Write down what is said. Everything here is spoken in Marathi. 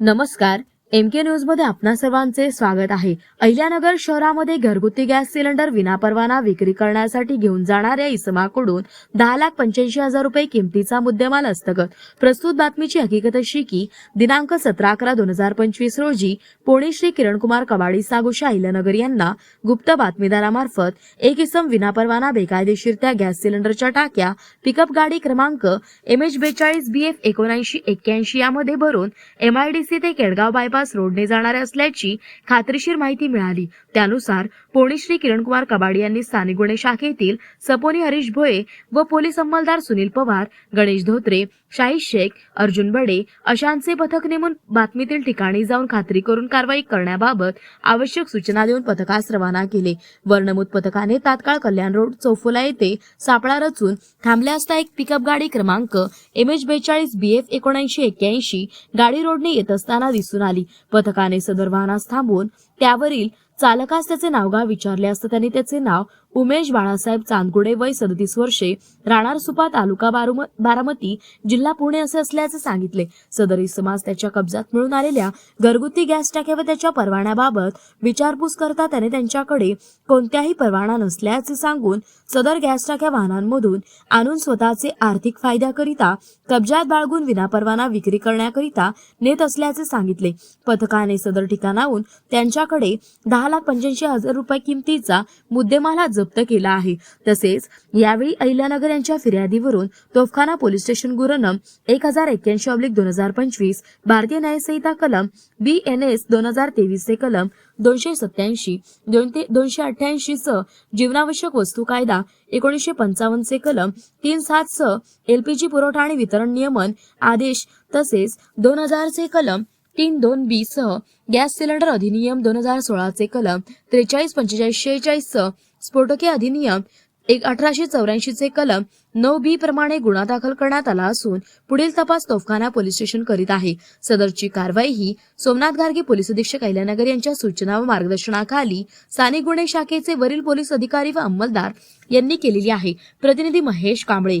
नमस्कार एम के न्यूजमध्ये आपणा सर्वांचे स्वागत आहे. अहिल्यानगर शहरामध्ये घरगुती गॅस सिलेंडर विनापरवाना विक्री करण्यासाठी घेऊन जाणाऱ्या इसमाकडून दहा लाख पंच्याऐंशी हजार रुपये किमतीचा मुद्देमाल हस्तगत. प्रस्तुत बातमीची हकीकत अशी की दिनांक सतरा अकरा दोन हजार पंचवीस रोजी पुणे श्री किरणकुमार कबाडी सागुशा अहिल्यानगर यांना गुप्त बातमीदारामार्फत एक इसम विनापरवाना बेकायदेशीरत्या गॅस सिलेंडरच्या टाक्या पिकअप गाडी क्रमांक एम एच बेचाळीस बी एफ एकोणऐंशी एक्क्याऐंशी यामध्ये भरून एमआयडीसी ते केडगाव बायपास रोडने जाणाऱ्या असल्याची खात्रीशीर माहिती मिळाली. त्यानुसार पोणी श्री किरणकुमार कबाडी यांनी स्थानिक गुन्हे शाखेतील सपोनी हरीश भोये व पोलीस अंमलदार सुनील पवार गणेश धोत्रे शाही शेख अर्जुन बडे अशांचे पथक नेमून बातमीतील ठिकाणी जाऊन खात्री करून कारवाई करण्याबाबत आवश्यक सूचना देऊन पथकास रवाना केले. वर्णमूत पथकाने तात्काळ कल्याण रोड चौफुला येथे सापळा रचून थांबल्या असता एक पिकअप गाडी क्रमांक एम एच बेचाळीस बी एफ एकोणऐंशी एक्क्याऐंशी गाडी रोडने येत असताना दिसून आली. पथकाने सदर वाहनास थांबवून त्यावरील चालकास त्याचे नावगाव विचारले असता त्यांनी त्याचे नाव उमेश बाळासाहेब चांदगुडे वय सदतीस वर्षे राणारसुपा तालुका बारामती जिल्हा पुणे असे असल्याचे सांगितले. सदर समाज त्याच्या कब्जात मिळून आलेल्या घरगुती गॅस टाक्या व त्याच्या परवान्याबाबत विचारपूस करता त्याने त्यांच्याकडे कोणत्याही परवाना नसल्याचे सांगून सदर गॅस टाक्या वाहनांमधून आणून स्वतःचे आर्थिक फायद्याकरिता कब्जात बाळगून विनापरवाना विक्री करण्याकरिता नेत असल्याचे सांगितले. पथकाने सदर ठिकाणाहून त्यांच्याकडे दहा लाख पंच्याऐंशी हजार रुपये किमतीचा मुद्देमाल जप्त केला आहे. तसेच यावेळी अहिल्यानगर यांच्या फिर्यादीवरून तोफखाना पोलीस स्टेशन गुरनम एक हजार एक्क्याऐंशी ऑब्लिक दोन हजार पंचवीस भारतीय न्यायसंहिता कलम बी एन एस दोन हजार तेवीस चे कलम दोनशे सत्याऐंशी दोन ते दोनशे अठ्ठ्याऐंशी स जीवनावश्यक वस्तू कायदा एकोणीसशे पंचावन्न चे कलम तीन सात स एलपीजी पुरवठा आणि वितरण नियमन आदेश तसेच दोन हजार चे कलम तीन दोन बी सह गॅस सिलेंडर अधिनियम दोन हजार सोळाचे कलम त्रेचाळीस पंचेचाळीस शेहेचाळीस स्फोटके अधिनियम एक अठराशे चौऱ्याऐंशीचे कलम नऊ बी प्रमाणे गुन्हा दाखल करण्यात आला असून पुढील तपास तोफखाना पोलीस स्टेशन करीत आहे. सदरची कारवाई ही सोमनाथ गार्गे पोलीस अधीक्षक अहिल्यानगर यांच्या सूचना व मार्गदर्शनाखाली स्थानिक गुन्हे शाखेचे वरील पोलीस अधिकारी व अंमलदार यांनी केलेली आहे. प्रतिनिधी महेश कांबळे.